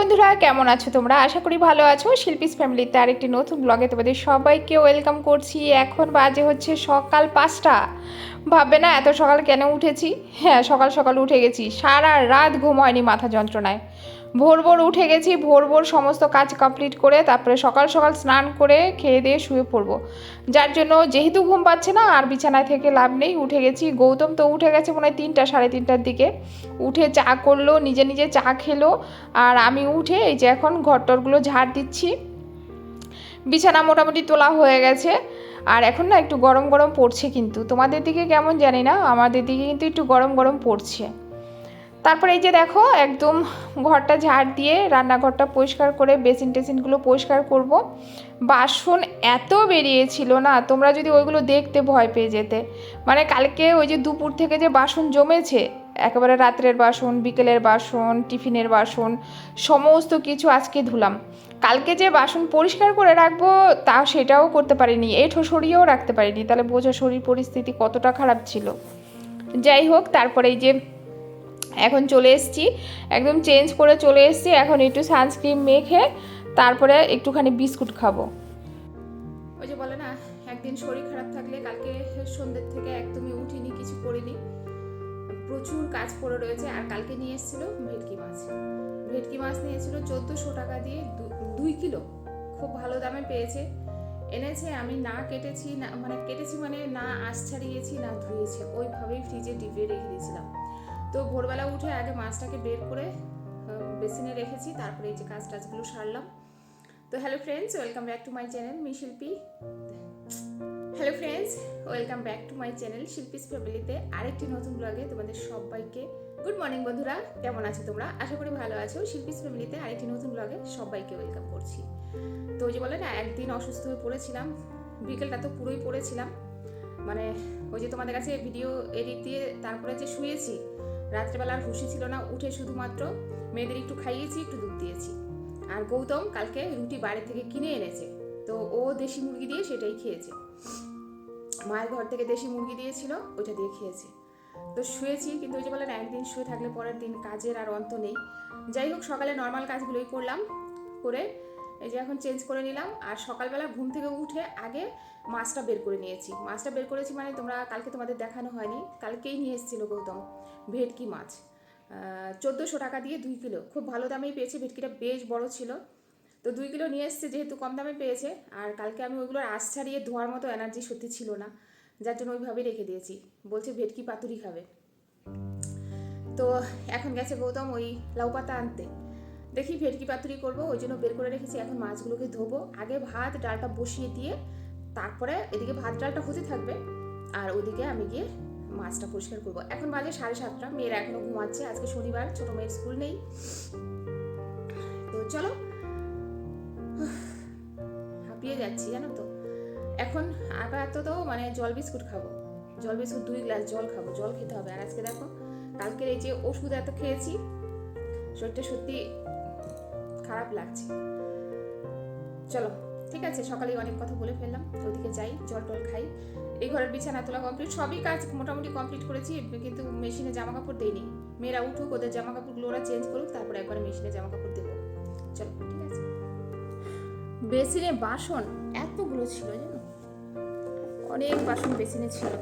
বন্ধুরা, কেমন আছো তোমরা? আশা করি ভালো আছো। শিল্পীস ফ্যামিলিতে আরেকটি নতুন ব্লগে তোমাদের সবাইকে ওয়েলকাম করছি। এখন বাজে হচ্ছে সকাল পাঁচটা। ভাববে না, এত সকাল কেন উঠেছি? হ্যাঁ সকাল সকাল উঠে গেছি। সারা রাত ঘুম হয়নি মাথা যন্ত্রণায়। ভোর ভোর উঠে গেছি, ভোর ভোর সমস্ত কাজ কমপ্লিট করে তারপরে সকাল সকাল স্নান করে খেয়ে দিয়ে শুয়ে পড়ব। যার জন্য যেহেতু ঘুম পাচ্ছে না, আর বিছানায় থেকে লাভ নেই, উঠে গেছি। গৌতম তো উঠে গেছে মনে হয় তিনটা, সাড়ে তিনটার দিকে। উঠে চা করল, নিজে নিজে চা খেলো, আর আমি উঠে এই যে এখন ঘরটরগুলো ঝাড় দিচ্ছি। বিছানা মোটামুটি তোলা হয়ে গেছে। আর এখন না একটু গরম গরম পড়ছে কিন্তু। তোমাদের দিকে কেমন জানি না, আমাদের দিকে কিন্তু একটু গরম গরম পড়ছে। তারপরে এই যে দেখো, একদম ঘরটা ঝাড় দিয়ে রান্নাঘরটা পরিষ্কার করে বেসিন টেসিনগুলো পরিষ্কার করব। বাসন এত বেরিয়েছিল না, তোমরা যদি ওইগুলো দেখতে ভয় পেয়ে যেতে। মানে কালকে ওই যে দুপুর থেকে যে বাসন জমেছে, একেবারে রাত্রের বাসন, বিকেলের বাসন, টিফিনের বাসন, সমস্ত কিছু আজকে ধুলাম। কালকে যে বাসন পরিষ্কার করে রাখব, তা সেটাও করতে পারিনি এঠো সরিয়েও রাখতে পারিনি। তাহলে বোঝা শরীর পরিস্থিতি কতটা খারাপ ছিল। যাই হোক, তারপরে এই যে এখন চলে এসেছি। একদম চেঞ্জ করে চলে এসেছি। এখন একটু সানস্ক্রিন মেখে তারপরে একটুখানি বিস্কুট খাব। ওই যে বলে না, একদিন শরীর খারাপ থাকলে কালকে সন্ধ্যের থেকে একদমই উঠিনি, কিছু করিনি। প্রচুর কাজ পড়ে রয়েছে আর কালকে নিয়ে এসেছিল ভেটকি মাছ। ভেটকি মাছ নিয়েছিল চোদ্দোশো টাকা দিয়ে দুই কিলো। খুব ভালো দামে পেয়েছে। এনেছে, আমি না কেটেছি, না মানে কেটেছি মানে না আশ ছাড়িয়েছি, না ধুয়েছি। ওইভাবেই ফ্রিজে ডিপে রেখে দিয়েছিলাম। তো ভোরবেলা উঠে আগে মাছটাকে বের করে বেসিনে রেখেছি, তারপরে এই যে কাজ টাজগুলো সারলাম। তো hello friends, welcome back to my channel me Shilpi. Hello friends, welcome back to my channel Shilpi's ফ্যামিলিতে আরেকটি নতুন ব্লগে তোমাদের সবাইকে গুড মর্নিং বন্ধুরা, কেমন আছো তোমরা? আশা করি ভালো আছো। শিল্পীস ফ্যামিলিতে আরেকটি নতুন ব্লগে সবাইকে ওয়েলকাম করছি। তো ওই যে বলে না, একদিন অসুস্থ হয়ে পড়েছিলাম, বিকেলটা তো পুরোই পড়েছিলাম। মানে ওই যে তোমাদের কাছে ভিডিও এডিট দিয়ে তারপরে যে শুয়েছি রাত্রেবেলা আর হুশি ছিল না, উঠে শুধুমাত্র মেয়েদের একটু খাইয়েছি, একটু দুধ দিয়েছি। আর গৌতম কালকে রুটি বাইরে থেকে কিনে এনেছে, তো ও দেশি মুরগি দিয়ে সেটাই খেয়েছে। মায়ের ঘর থেকে দেশি মুরগি দিয়েছিল, ওইটা দিয়ে খেয়েছে। তো শুয়েছি, কিন্তু ওই যে বলেন, একদিন শুয়ে থাকলে পরের দিন কাজের আর অন্ত নেই। যাই হোক, সকালে নর্মাল কাজগুলোই করলাম, করে এই যে এখন চেঞ্জ করে নিলাম। আর সকালবেলা ঘুম থেকে উঠে আগে মাছটা বের করে নিয়েছি। মাছটা বের করেছি মানে তোমরা কালকে তোমাদের দেখানো হয়নি। কালকেই নিয়ে এসেছিল গৌতম ভেটকি মাছ। চোদ্দোশো টাকা দিয়ে দুই কিলো। খুব ভালো দামেই পেয়েছে, ভেটকিটা বেশ বড় ছিল। তো দুই কিলো নিয়ে এসছে, যেহেতু কম দামে পেয়েছে। আর কালকে আমি ওইগুলোর আশ ছাড়িয়ে ধোয়ার মতো এনার্জি সত্যি ছিল না। যার জন্য ওইভাবেই রেখে দিয়েছি। বলছে ভেটকি পাতুরি খাবে। তো এখন গেছে গৌতম ওই লাউ পাতা আনতে। দেখি ভেটকি পাতুরি করব, ওই জন্য বের করে রেখেছি। এখন মাছগুলোকে ধোবো। আগে ভাত, ডালটা বসিয়ে দিয়ে তারপরে এদিকে ভাত, ডালটা হতে থাকবে। আর ওদিকে আমি গিয়ে মাছটা পরিষ্কার করব। এখন বাজে সাড়ে সাতটা, মেয়েরা এখনও ঘুমাচ্ছে। আজকে শনিবার, ছোট মেয়ের স্কুল নেই। তো চলো। হাঁপিয়ে যাচ্ছি, জানো তো। এখন আপাতত মানে জল বিস্কুট খাব। জল বিস্কুট দুই গ্লাস জল খাব। জল খেতে হবে। আর আজকে দেখো, কালকের এই যে ওষুধ এত খেয়েছি, শরীরটা সত্যি খারাপ লাগছে। চলো, ঠিক আছে সকালে অনেক কথা বলে ফেললাম। ওদিকে যাই, জল টল খাই। এই ঘরের বিছানা তোলা কমপ্লিট সবই কাজ মোটামুটি কমপ্লিট করেছি, কিন্তু মেশিনে জামা কাপড় দেইনি। মেয়েরা উঠুক, ওদের জামা কাপড়গুলো ওরা চেঞ্জ করুক, তারপরে একবারে মেশিনে জামা কাপড় দেবো। চলো, ঠিক আছে। বেসিনে বাসন এতগুলো ছিল জানো? অনেক বাসন বেসিনে ছিল।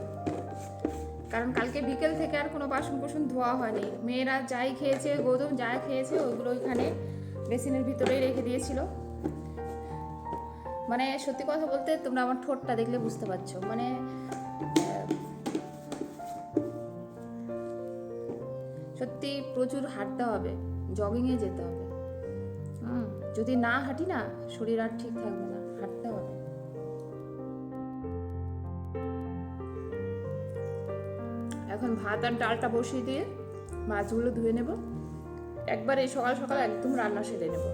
কারণ কালকে বিকেল থেকে আর কোনো বাসন কোসন ধোয়া হয়নি। মেয়েরা যাই খেয়েছে, গৌতম যা খেয়েছে ওইগুলো ওইখানে বেসিনের ভিতরেই রেখে দিয়েছিল। মানে সত্যি কথা বলতে তোমরা আমার ঠোঁটটা দেখলে বুঝতে পারছ। মানে সত্যি প্রচুর হাঁটতে হবে জগিংয়ে যেতে হবে। যদি না হাঁটি না শরীর আর ঠিক থাকবে না হাঁটতে হবে। এখন ভাত আর ডালটা বসিয়ে দিয়ে মাছগুলো ধুয়ে নেব। একবারে সকাল সকাল একদম রান্না সেরে নেব।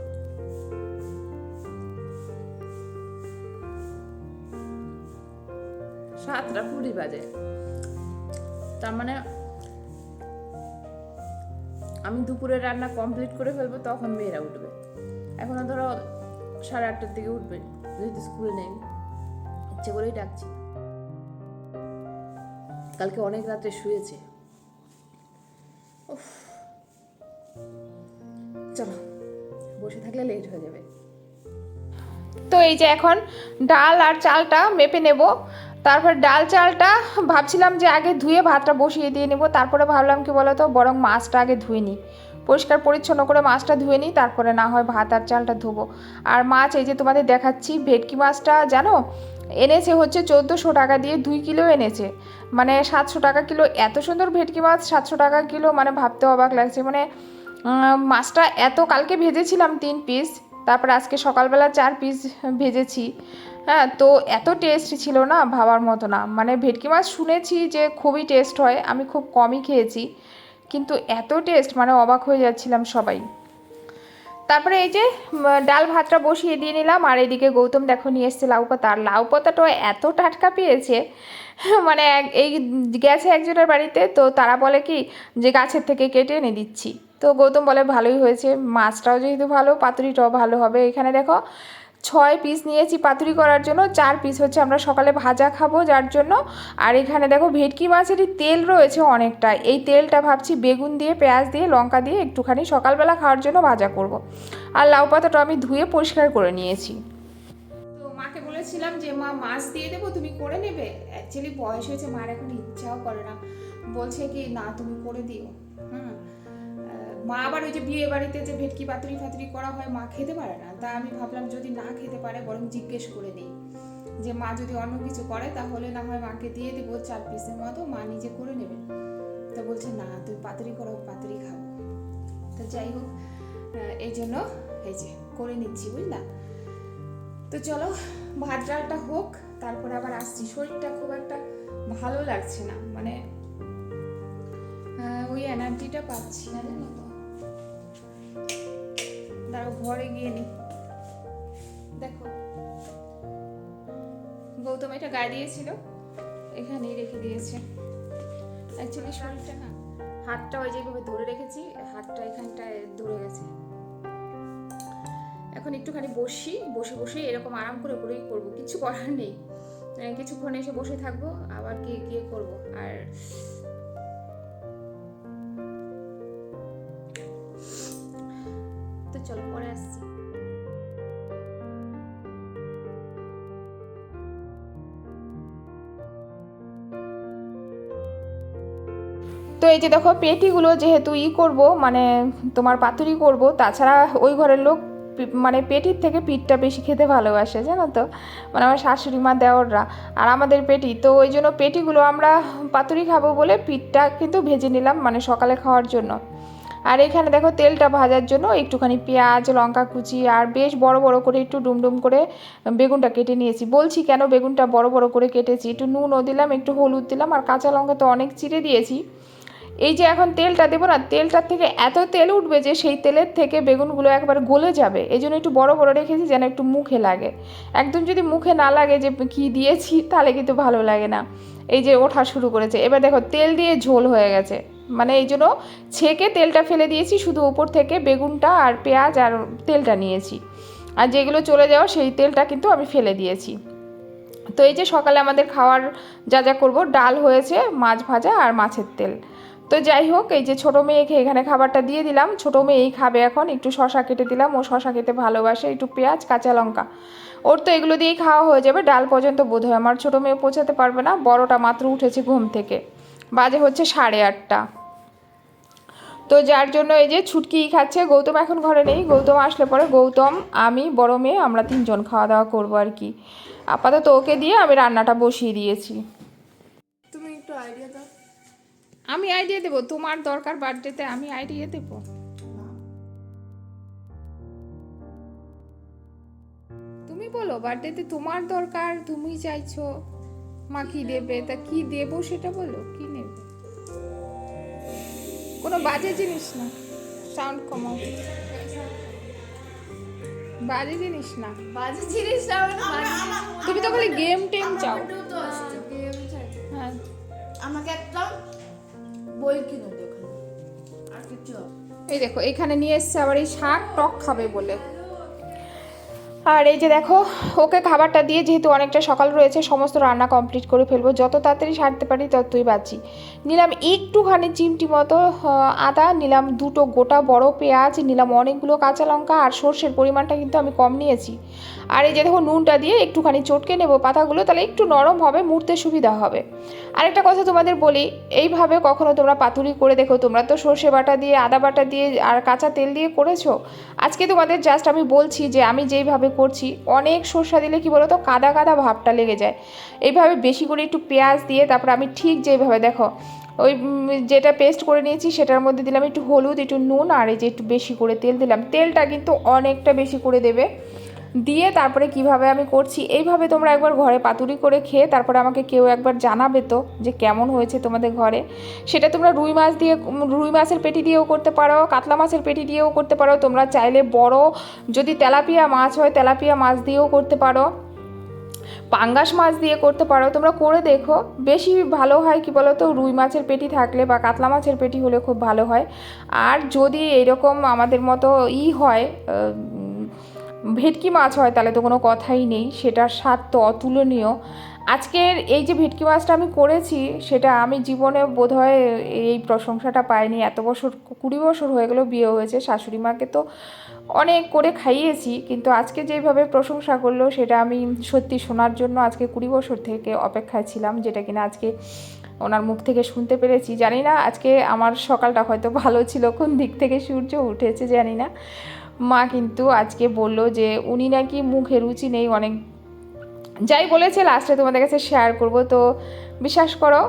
সাতটা কুড়ি বাজে। তার মানে আমি দুপুরে রান্না কমপ্লিট করে ফেলব, তখন মেয়েরা উঠবে। এখনও ধরো সাড়ে আটটার দিকে উঠবে, যেহেতু স্কুল নেই। ইচ্ছে করেই ডাকছি। কালকে অনেক রাতে শুয়েছে। উফ। বসে থাকলে লেট হয়ে যাবে। তো এই যে এখন ডাল আর চালটা মেপে নেব। তারপর ডাল চালটা ভাবছিলাম যে আগে ধুয়ে ভাতটা বসিয়ে দিয়ে নেব, তারপরে ভাবলাম কি বলতো, বরং মাছটা আগে ধুয়ে নিই। পরিষ্কার পরিচ্ছন্ন করে মাছটা ধুয়ে নিই, তারপরে না হয় ভাত আর চালটা ধুবো। আর মাছ এই যে তোমাদের দেখাচ্ছি, ভেটকি মাছটা জানো? এনেছে হচ্ছে চোদ্দোশো টাকা দিয়ে দুই কিলো এনেছে। মানে সাতশো টাকা কিলো, এত সুন্দর ভেটকি মাছ, সাতশো টাকা কিলো মানে ভাবতে অবাক লাগছে। মানে মাছটা এত কালকে ভেজেছিলাম তিন পিস তারপর আজকে সকালবেলা চার পিস ভেজেছি। হ্যাঁ তো এত টেস্ট ছিল না ভাবার মতো না। মানে ভেটকি মাছ শুনেছি যে খুবই টেস্ট হয়, আমি খুব কমই খেয়েছি। কিন্তু এত টেস্ট মানে অবাক হয়ে যাচ্ছিলাম সবাই। তারপরে এই যে ডাল ভাতটা বসিয়ে দিয়ে নিলাম, আর এদিকে গৌতম দেখো নিয়ে এসছে লাউ পাতা। আর লাউ পাতাটা এত টাটকা পেয়েছে মানে এই গেছে একজনের বাড়িতে, তো তারা বলে কি, যে গাছের থেকে কেটে এনে দিচ্ছি। তো গৌতম বলে, ভালোই হয়েছে। মাছটাও যেহেতু ভালো, পাতুরিটাও ভালো হবে। এখানে দেখো, ছয় পিস নিয়েছি পাতুরি করার জন্য। চার পিস হচ্ছে আমরা সকালে ভাজা খাব যার জন্য। আর এখানে দেখো, ভেটকি মাছেরই তেল রয়েছে অনেকটা। এই তেলটা ভাবছি বেগুন দিয়ে, পেঁয়াজ দিয়ে, লঙ্কা দিয়ে একটুখানি সকালবেলা খাওয়ার জন্য ভাজা করব। আর লাউ পাতাটা আমি ধুয়ে পরিষ্কার করে নিয়েছি। তো মাকে বলেছিলাম যে, মা, মাছ দিয়ে দেবো, তুমি করে নেবে? অ্যাকচুয়ালি বয়স হয়েছে, মার এখন ইচ্ছাও করে না। বলছে কি, না, তুমি করে দিও। হুম। মা আবার ওই যে বিয়ে বাড়িতে যে ভেটকি পাতুরি ফাতুরি করা হয়, মা খেতে পারে না। তা আমি ভাবলাম যদি না খেতে পারে, বরং জিজ্ঞেস করে নিই যে মা যদি অন্য কিছু করে, তাহলে না হয় মাকে দিয়ে দেবো চার পিসের মতো, মা নিজে করে নেবে। তো বলছে, না, তুই পাতুরি করো, পাতুরি খাব তো যাই হোক এই জন্য এই যে করে নিচ্ছি, বুঝলা? তো চলো, ভাত ডালটা হোক, তারপর আবার আসছি। শরীরটা খুব একটা ভালো লাগছে না। মানে ওই এনার্জিটা পাচ্ছি না দাঁড়াও, ঘরে গিয়ে নি। দেখো। গৌতম এটা গায়ে দিয়েছিল এখানেই রেখে দিয়েছে। অ্যাকচুয়ালি শরীরটা না, হাতটা ওই যেভাবে ধরে রেখেছি, হাতটা এখানটায় ধরে গেছে। এখন একটুখানি বসি, বসে বসে এরকম আরাম করে করেই করব, কিছু করার নেই। কিছুক্ষণ এসে বসে থাকব, আবার গিয়ে গিয়ে করব। আর এই যে দেখো, পেটিগুলো যেহেতু ই করব মানে তোমার পাতুরি করব, তাছাড়া ওই ঘরের লোক মানে পেটির থেকে পিঠটা বেশি খেতে ভালোবাসে, জানো তো? মানে আমার শাশুড়ি মা, দেওররা। আর আমাদের পেটি, তো ওই জন্য পেটিগুলো আমরা পাতুরি খাব বলে পিঠটা কিন্তু ভেজে নিলাম মানে সকালে খাওয়ার জন্য। আর এখানে দেখো, তেলটা ভাজার জন্য একটুখানি পেঁয়াজ, লঙ্কা কুচি, আর বেশ বড় বড় করে একটু ডুমডুম করে বেগুনটা কেটে নিয়েছি। বলছি কেন বেগুনটা বড় বড় করে কেটেছি? একটু নুনও দিলাম, একটু হলুদ দিলাম, আর কাঁচা লঙ্কা তো অনেক চিড়ে দিয়েছি। এই যে এখন তেলটা দেবো না তেলটার থেকে এত তেল উঠবে যে সেই তেলের থেকে বেগুনগুলো একবার গলে যাবে। এই জন্য একটু বড় বড় রেখেছি যেন একটু মুখে লাগে। একদম যদি মুখে না লাগে যে কি দিয়েছি, তাহলে কিন্তু ভালো লাগে না। এই যে ওঠা শুরু করেছে। এবার দেখো, তেল দিয়ে ঝোল হয়ে গেছে। মানে এই জন্য ছেঁকে তেলটা ফেলে দিয়েছি, শুধু উপর থেকে বেগুনটা আর পেঁয়াজ আর তেলটা নিয়েছি। আর যেগুলো চলে যাওয়া, সেই তেলটা কিন্তু আমি ফেলে দিয়েছি। তো এই যে সকালে আমাদের খাওয়ার যা যা করব, ডাল হয়েছে, মাছ ভাজা আর মাছের তেল। তো যাই হোক, এই যে ছোটো মেয়েকে এখানে খাবারটা দিয়ে দিলাম। ছোটো মেয়েই খাবে এখন। একটু শশা কেটে দিলাম। ও শশা খেতে ভালোবাসে। একটু পেঁয়াজ, কাঁচা লঙ্কা। ওর তো এগুলো দিয়েই খাওয়া হয়ে যাবে। ডাল পর্যন্ত বোধ হয় আমার ছোটো মেয়ে পৌঁছাতে পারবে না। বড়টা মাত্র উঠেছে ঘুম থেকে। বাজে হচ্ছে সাড়ে আটটা। তো যার জন্য এই যে ছুটকি খাচ্ছে। গৌতম এখন ঘরে নেই। গৌতম আসলে পরে গৌতম, আমি, বড় মেয়ে, আমরা তিনজন খাওয়া দাওয়া করব আর কি। আপাতত ওকে দিয়ে আমি রান্নাটা বসিয়ে দিয়েছি। তুমি একটু আইডিয়া দাও। আমি আইডিয়া দেবো তোমার দরকার বার্থডেতে আমি আইডিয়া দেবো। তুমি বলো বার্থডেতে তোমার দরকার তুমি চাইছো মা কি দেবে তা কি দেবো সেটা বলো কি নেবে? কোনো বাজে জিনিস না সাউন্ড কমাও। বাজে জিনিস না। বাজে জিনিস না তুমি তো খালি গেম টেম চাও। তো আসছে গেম চাই হ্যাঁ। আমাকে একটা বই আর কিছু? এই দেখো এখানে নিয়ে এসছে আবার এই শাক টক খাবে বলে। আর এই যে দেখো, ওকে খাবারটা দিয়ে যেহেতু অনেকটা সকাল রয়েছে, সমস্ত রান্না কমপ্লিট করে ফেলব। যত তাড়াতাড়ি সারতে পারি ততই বাঁচি। নিলাম একটুখানি চিমটি মতো আদা, নিলাম দুটো গোটা বড় পেঁয়াজ, নিলাম অনেকগুলো কাঁচা লঙ্কা আর সর্ষের পরিমাণটা কিন্তু আমি কম নিয়েছি। আর এই যে দেখো, নুনটা দিয়ে একটুখানি চটকে নেব পাতাগুলো, তাহলে একটু নরম হবে, মুড়তে সুবিধা হবে। আরেকটা কথা তোমাদের বলি, এইভাবে কখনো তোমরা পাতুরি করে দেখো, তোমরা তো সর্ষে বাটা দিয়ে, আদা বাটা দিয়ে আর কাঁচা তেল দিয়ে করেছ? আজকে তোমাদের জাস্ট আমি বলছি যে, আমি যেইভাবে করছি, অনেক সর্ষা দিলে কি বলো তো কাদা কাদা ভাবটা লেগে যায়। এইভাবে বেশি করে একটু পেঁয়াজ দিয়ে তারপর আমি ঠিক যেভাবে দেখো, ওই যেটা পেস্ট করে নিয়েছি সেটার মধ্যে দিলাম একটু হলুদ, একটু নুন আর এই যে একটু বেশি করে তেল দিলাম। তেলটা কিন্তু অনেকটা বেশি করে দেবে। দিয়ে তারপরে কীভাবে আমি করছি, এইভাবে তোমরা একবার ঘরে পাতুরি করে খেয়ে তারপরে আমাকে কেউ একবার জানাবে তো যে কেমন হয়েছে তোমাদের ঘরে। সেটা তোমরা রুই মাছ দিয়ে, রুই মাছের পেটি দিয়েও করতে পারো, কাতলা মাছের পেটি দিয়েও করতে পারো। তোমরা চাইলে বড় যদি তেলাপিয়া মাছ হয়, তেলাপিয়া মাছ দিয়েও করতে পারো। পাঙ্গাস মাছ দিয়ে করতে পারো। তোমরা করে দেখো, বেশি ভালো হয় কি বলো তো রুই মাছের পেটি থাকলে বা কাতলা মাছের পেটি হলে খুব ভালো হয়। আর যদি এরকম আমাদের মতো ই হয় ভেটকি মাছ হয়, তাহলে তো কোনো কথাই নেই সেটার স্বাদ তো অতুলনীয়। আজকের এই যে ভেটকি মাছটা আমি করেছি, সেটা আমি জীবনে বোধহয় এই প্রশংসাটা পাইনি। এত বছর, কুড়ি বছর হয়ে গেলেও বিয়ে হয়েছে, শাশুড়ি মাকে তো অনেক করে খাইয়েছি, কিন্তু আজকে যেভাবে প্রশংসা করল, সেটা আমি সত্যি শোনার জন্য আজকে কুড়ি বছর থেকে অপেক্ষায় ছিলাম, যেটা কিনা আজকে ওনার মুখ থেকে শুনতে পেরেছি। জানি না, আজকে আমার সকালটা হয়তো ভালো ছিল, কোন দিক থেকে সূর্য উঠেছে জানি না। মা কিন্তু আজকে বলল যে উনি নাকি মুখে রুচি নেই অনেক। যাই বলেছে লাস্টে তোমাদের কাছে শেয়ার করব। তো বিশ্বাস করো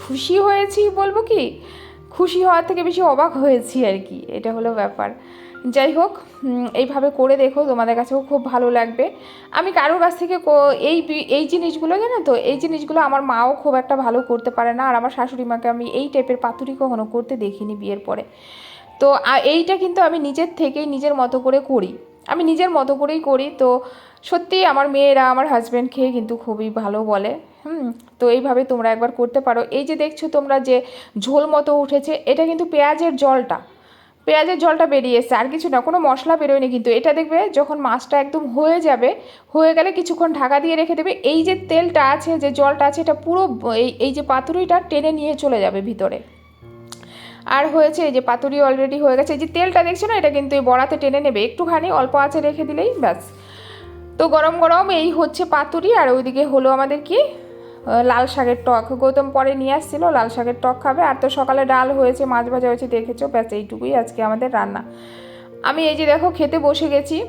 খুশি হয়েছি বলব কি? খুশি হওয়ার থেকে বেশি অবাক হয়েছি আর কি, এটা হলো ব্যাপার। যাই হোক এইভাবে করে দেখো, তোমাদের কাছেও খুব ভালো লাগবে। আমি কারোর কাছ থেকে এই এই জিনিসগুলো, জানো তো, এই জিনিসগুলো আমার মাও খুব একটা ভালো করতে পারে না। আর আমার শাশুড়ি মাকে আমি এই টাইপের পাতুরি কখনো করতে দেখিনি বিয়ের পরে। তো এইটা কিন্তু আমি নিজের থেকেই নিজের মতো করে করি। আমি নিজের মতো করেই করি, তো সত্যি আমার মেয়েরা আমার হাজব্যান্ড খেয়ে কিন্তু খুবই ভালো বলে। হুম, তো এইভাবে তোমরা একবার করতে পারো। এই যে দেখছ তোমরা যে ঝোল মতো উঠেছে, এটা কিন্তু পেঁয়াজের জলটা। পেঁয়াজের জলটা বেরিয়ে এসছে, আর কিছু না, কোনো মশলা বেরোয়নি কিন্তু। এটা দেখবে যখন মাছটা একদম হয়ে যাবে, হয়ে গেলে কিছুক্ষণ ঢাকা দিয়ে রেখে দেবে। এই যে তেলটা আছে, যে জলটা আছে, এটা পুরো এই এই যে পাতুরিটা টেনে নিয়ে চলে যাবে ভিতরে। আর হয়েছে এই যে পাতুরি অলরেডি হয়ে গেছে। এই যে তেলটা দেখছ না, এটা কিন্তু এই বড়াতে টেনে নেবে। একটুখানি অল্প আছে রেখে দিলেই ব্যাস। তো গরম গরম এই হচ্ছে পাতুরি, আর ওইদিকে হলো আমাদের কি লাল শাকের টক। গৌতম পরে নিয়ে আসছিল, লাল শাকের টক খাবে। আর তো সকালে ডাল হয়েছে, মাছ ভাজা হয়েছে, দেখেছ? ব্যাস, এইটুকুই আজকে আমাদের রান্না। আমি এই যে দেখো, খেতে বসে গেছি।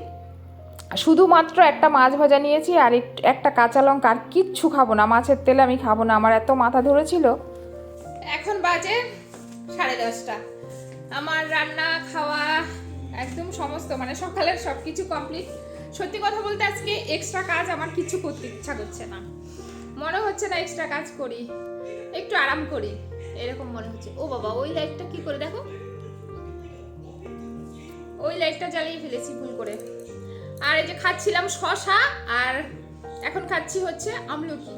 শুধুমাত্র একটা মাছ ভাজা নিয়েছি, আর এক- একটা কাঁচা লঙ্কা, আর কিচ্ছু খাব না। মাছের তেলে আমি খাব না। আমার এত মাথা ধরেছিল। এখন বাজে সাড়ে দশটা। আমার রান্না, খাওয়া একদম সমস্ত মানে সকালের সব কিছু কমপ্লিট সত্যি কথা বলতে আজকে এক্সট্রা কাজ আমার কিছু করতে ইচ্ছা করছে না। মনে হচ্ছে না এক্সট্রা কাজ করি। একটু আরাম করি। এরকম মনে হচ্ছে। ও বাবা, ওই লাইটটা কি করে দেখো? ওই লাইটটা জ্বালিয়ে ফেলেছি ভুল করে। আর এই যে খাচ্ছিলাম শশা আর এখন খাচ্ছি হচ্ছে আমলকি।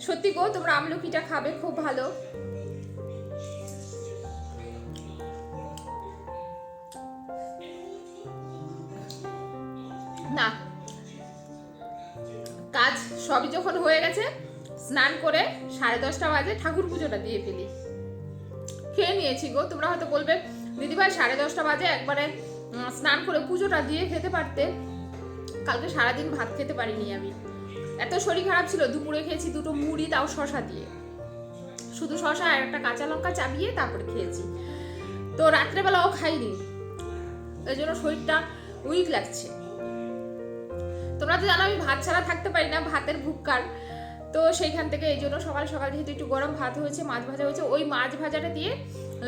সত্যি গো, তোমরা আমলকিটা খাবে, খুব ভালো। না। কাজ সবই যখন হয়ে গেছে, স্নান করে সাড়ে দশটা বাজে ঠাকুর পুজোটা দিয়ে ফেলি। খেয়ে নিয়েছি গো, তোমরা হয়তো বলবে, দিদিভাই, সাড়ে দশটা বাজে একবারে স্নান করে পুজোটা দিয়ে খেতে পারতে। কালকে সারাদিন ভাত খেতে পারিনি আমি। এত শরীর খারাপ ছিল দুপুরে খেয়েছি, দুটো মুড়ি, তাও শশা দিয়ে। শুধু শশা আর একটা কাঁচা লঙ্কা চাবিয়ে তারপরে খেয়েছি। তো রাত্রেবেলাও খাইনি। এই জন্য শরীরটা উইক লাগছে। তোমরা তো জানো আমি ভাত ছাড়া থাকতে পারি না, ভাতের ভুক্কার। তো সেইখান থেকে এই জন্য সকাল সকাল যেহেতু একটু গরম ভাত হয়েছে, মাছ ভাজা হয়েছে, ওই মাছ ভাজাটা দিয়ে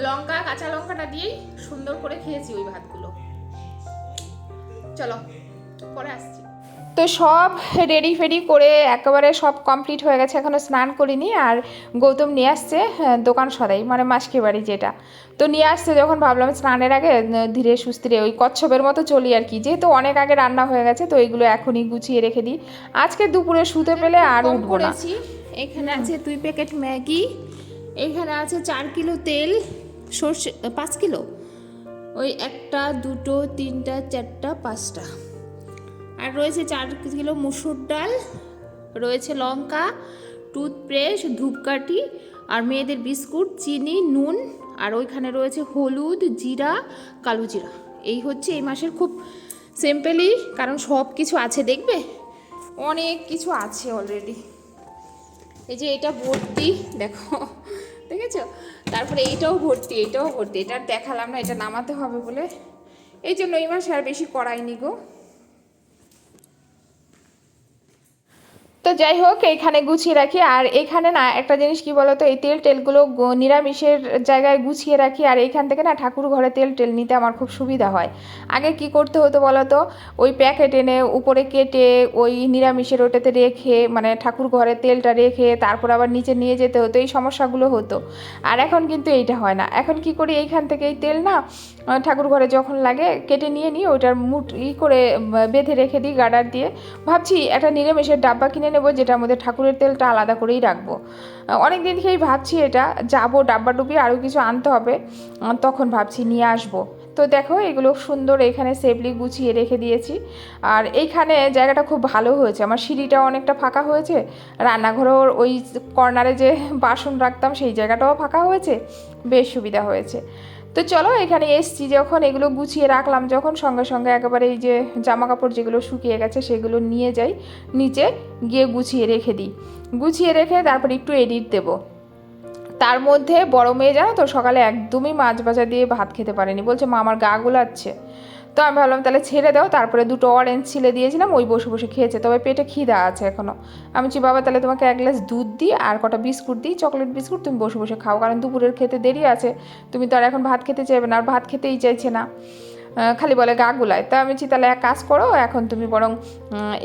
লঙ্কা, কাঁচা লঙ্কাটা দিয়েই সুন্দর করে খেয়েছি ওই ভাতগুলো। চলো, পরে আসছি। তো সব রেডি ফেডি করে একেবারে সব কমপ্লিট হয়ে গেছে এখনও স্নান করিনি আর গৌতম নিয়ে আসছে হ্যাঁ, দোকান সদাই মানে মাসকে বাড়ি যেটা। তো নিয়ে আসছে যখন ভাবলাম স্নানের আগে ধীরে সুস্থিরে ওই কচ্ছপের মতো চলি আর কি। যেহেতু অনেক আগে রান্না হয়ে গেছে তো এইগুলো এখনই গুছিয়ে রেখে দিই। আজকে দুপুরে শুতে পেলে আর উঠবো না। করেছি। এখানে আছে দুই প্যাকেট ম্যাগি এখানে আছে চার কিলো তেল সর্ষে পাঁচ কিলো। ওই একটা দুটো তিনটা চারটা পাঁচটা। আর রয়েছে চার কিলো মুসুর ডাল, রয়েছে লঙ্কা টুথব্রাশ ধূপকাঠি আর মেয়েদের বিস্কুট, চিনি, নুন আর ওইখানে রয়েছে হলুদ, জিরা, কালো জিরা। এই হচ্ছে এই মাসের খুব সিম্পলি কারণ সব কিছু আছে দেখবে? অনেক কিছু আছে অলরেডি এই যে এটা ভর্তি, দেখো, দেখেছ? তারপরে এইটাও ভর্তি এইটাও ভর্তি। এটা দেখালাম না, এটা নামাতে হবে বলে। এই জন্য এই মাসে আর বেশি করাইনি গো। তো যাই হোক এইখানে গুছিয়ে রাখি। আর এখানে না একটা জিনিস কি বলতো, এই তেল টেলগুলো নিরামিষের জায়গায় গুছিয়ে রাখি। আর এইখান থেকে না ঠাকুর ঘরে তেল টেল নিতে আমার খুব সুবিধা হয়। আগে কি করতে হতো বলতো, ওই প্যাকেট এনে উপরে কেটে ওই নিরামিষের ওটাতে রেখে মানে ঠাকুর ঘরে তেলটা রেখে, তারপর আবার নিচে নিয়ে যেতে হতো। এই সমস্যাগুলো হতো। আর এখন কিন্তু এইটা হয় না। এখন কি করি, এইখান থেকে এই তেল না ঠাকুর ঘরে যখন লাগে, কেটে নিয়ে নিই, ওইটার মুঠ ই করে বেঁধে রেখে দিই গার্ডার দিয়ে। ভাবছি একটা নিরামিষের ডাব্বা কিনে নেব যেটার মধ্যে ঠাকুরের তেলটা আলাদা করেই রাখব। অনেক দিন থেকেই ভাবছি এটা, যাব ডাব্বা ডুবি আরও কিছু আনতে হবে। তখন ভাবছি নিয়ে আসব। তো দেখো, এগুলো সুন্দর, এখানে সেফলি গুছিয়ে রেখে দিয়েছি। আর এইখানে জায়গাটা খুব ভালো হয়েছে, আমার সিঁড়িটা অনেকটা ফাঁকা হয়েছে। রান্নাঘরের ওই কর্নারে যে বাসন রাখতাম, সেই জায়গাটাও ফাঁকা হয়েছে। বেশ সুবিধা হয়েছে। তো চলো এখানে এসছি, যখন এগুলো গুছিয়ে রাখলাম, যখন সঙ্গে সঙ্গে একেবারে এই যে জামা কাপড় যেগুলো শুকিয়ে গেছে সেগুলো নিয়ে যাই, নিচে গিয়ে গুছিয়ে রেখে দিই। গুছিয়ে রেখে তারপর একটু এডিট দেবো। তার মধ্যে বড় মেয়ে জানো তো, সকালে একদমই মাছ ভাজা দিয়ে ভাত খেতে পারেনি। বলছে, মা, আমার গা গোলাচ্ছে। তো আমি ভাবলাম, তাহলে ছেড়ে দাও। তারপরে দুটো অরেঞ্জ ছিলে দিয়েছিলাম, ওই বসে বসে খেয়েছে। তবে পেটে খিদা আছে এখনও আমি বলছি, বাবা, তাহলে তোমাকে এক গ্লাস দুধ দিই আর কটা বিস্কুট দিই চকলেট বিস্কুট তুমি বসে বসে খাও। কারণ দুপুরের খেতে দেরি আছে, তুমি তো আর এখন ভাত খেতে চাইবে না, আর ভাত খেতেই চাইছে না। খালি বলে গা গুলায়। তা আমি তাহলে এক কাজ করো, এখন তুমি বরং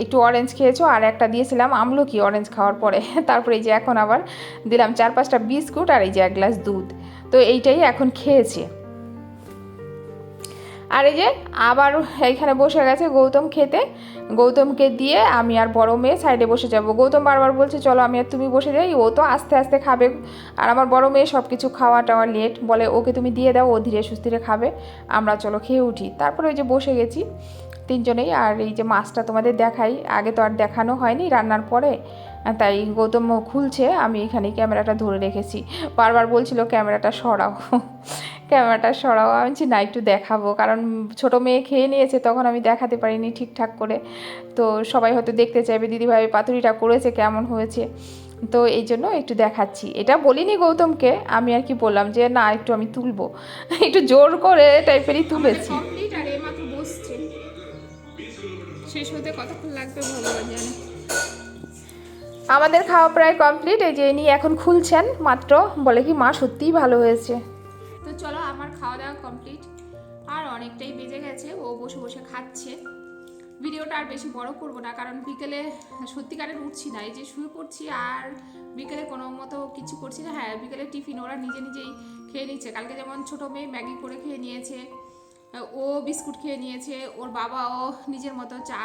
একটু অরেঞ্জ খেয়েছো আর একটা দিয়েছিলাম আমলকি অরেঞ্জ খাওয়ার পরে। তারপরে এই যে এখন আবার দিলাম চার পাঁচটা বিস্কুট আর এই যে এক গ্লাস দুধ। তো এইটাই এখন খেয়েছে। আর এই যে আবার এইখানে বসে গেছে গৌতম খেতে। গৌতমকে দিয়ে আমি আর বড় মেয়ে সাইডে বসে যাব। গৌতম বারবার বলছে, চলো আমি আর তুমি বসে যাই। ও তো আস্তে আস্তে খাবে। আর আমার বড় মেয়ে সব কিছু খাওয়া টাওয়া লেট বলে, ওকে তুমি দিয়ে দাও, ও ধীরে সুস্থিরে খাবে। আমরা চলো খেয়ে উঠি। তারপরে ওই যে বসে গেছি তিনজনেই। আর এই যে মাছটা তোমাদের দেখাই। আগে তো আর দেখানো হয়নি রান্নার পরে। তাই গৌতম খুলছে। আমি এখানে ক্যামেরাটা ধরে রেখেছি। বারবার বলছিল, ক্যামেরাটা সরাও। ক্যামেরাটা সরাও আমি বলছি না একটু দেখাবো। কারণ ছোট মেয়ে খেয়ে নিয়েছে তখন আমি দেখাতে পারিনি ঠিকঠাক করে। তো সবাই হয়তো দেখতে চাইবে দিদিভাই পাতুরিটা করেছে কেমন হয়েছে? তো এই জন্য একটু দেখাচ্ছি। এটা বলিনি গৌতমকে আমি আর কি বললাম যে না একটু আমি তুলবো। একটু জোর করে টাইপেরই তুলেছি। মাত্র বসছে। শেষ হতে কতক্ষণ লাগবে ভগবান জানে। আমাদের খাওয়া প্রায় কমপ্লিট এই যে ইনি এখন খুলছেন মাত্র বলে কি মা সত্যিই ভালো হয়েছে। চলো, আমার খাওয়া দাওয়া কমপ্লিট আর অনেকটাই বেজে গেছে, ও বসে বসে খাচ্ছে। ভিডিওটা আর বেশি বড় করব না, কারণ বিকেলে সত্যিকারের উঠছি না, এই যে শুয়ে পড়ছি আর বিকেলে কোনো মতো কিছু করছি না। হ্যাঁ বিকেলে টিফিন ওরা নিজে নিজেই খেয়ে নিচ্ছে। কালকে যেমন ছোট মেয়ে ম্যাগি করে খেয়ে নিয়েছে, ও বিস্কুট খেয়ে নিয়েছে, ওর বাবাও নিজের মতো চা,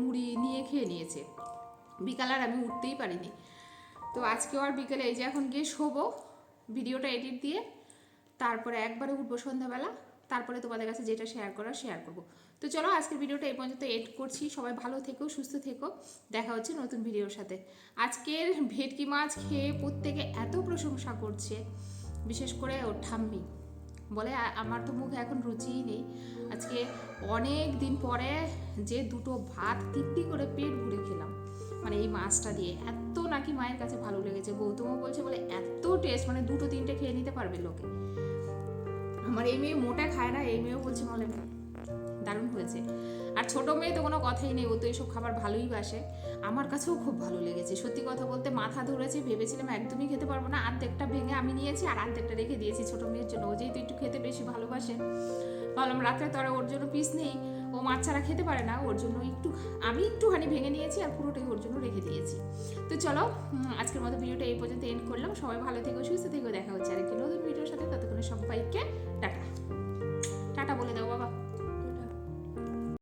মুড়ি নিয়ে খেয়ে নিয়েছে। বিকাল আর আমি উঠতেই পারিনি। তো আজকেও আর বিকেলে এই যে এখন গিয়ে শোবো, ভিডিওটা এডিট দিয়ে। তারপরে একবারে উঠবো সন্ধ্যাবেলা, তারপরে তোমাদের কাছে যেটা শেয়ার করার শেয়ার করব। তো চলো আজকের ভিডিওটা এই পর্যন্ত এড করছি। সবাই ভালো থেকো, সুস্থ থেকো। দেখা হচ্ছে নতুন ভিডিওর সাথে। আজকের ভেটকি মাছ খেয়ে প্রত্যেকে এত প্রশংসা করছে, বিশেষ করে ওর ঠাম্মি। বলে আমার তো মুখে এখন রুচিই নেই। আজকে অনেক দিন পরে যে দুটো ভাত তৃপ্তি করে পেট ভরে খেলাম। মানে এই মাছটা দিয়ে। এত নাকি মায়ের কাছে ভালো লেগেছে, গৌতমও বলছে বলে, এত টেস্ট মানে দুটো তিনটে খেয়ে নিতে পারবে লোকে। আমার এই মেয়ে মোটা খায় না, এই মেয়েও বলছে, বলে, দারুণ হয়েছে। আর ছোট মেয়ে তো কোনো কথাই নেই, ও তো এইসব খাবার ভালোই বাসে। আমার কাছেও খুব ভালো লেগেছে। সত্যি কথা বলতে মাথা ধরেছে, ভেবেছিলাম একদমই খেতে পারব না। আর্ধেকটা ভেঙে আমি নিয়েছি আর আর্ধেকটা রেখে দিয়েছি ছোট মেয়ের জন্য। ও যেহেতু একটু খেতে বেশি ভালোবাসে, ভাবলাম রাত্রে তো আর ওর জন্য পিস নেই। ও মাছ ছাড়া খেতে পারে না, ওর জন্য একটু, আমি একটুখানি ভেঙে নিয়েছি আর পুরোটাই ওর জন্য রেখে দিয়েছি। তো চলো আজকের মতো ভিডিওটা এই পর্যন্ত এন্ড করলাম। সবাই ভালো থেকো, সুস্থ থেকো, দেখা হচ্ছে আর আরেকটি নতুন ভিডিওর সাথে। ততক্ষণে সবাইকে, টাটা।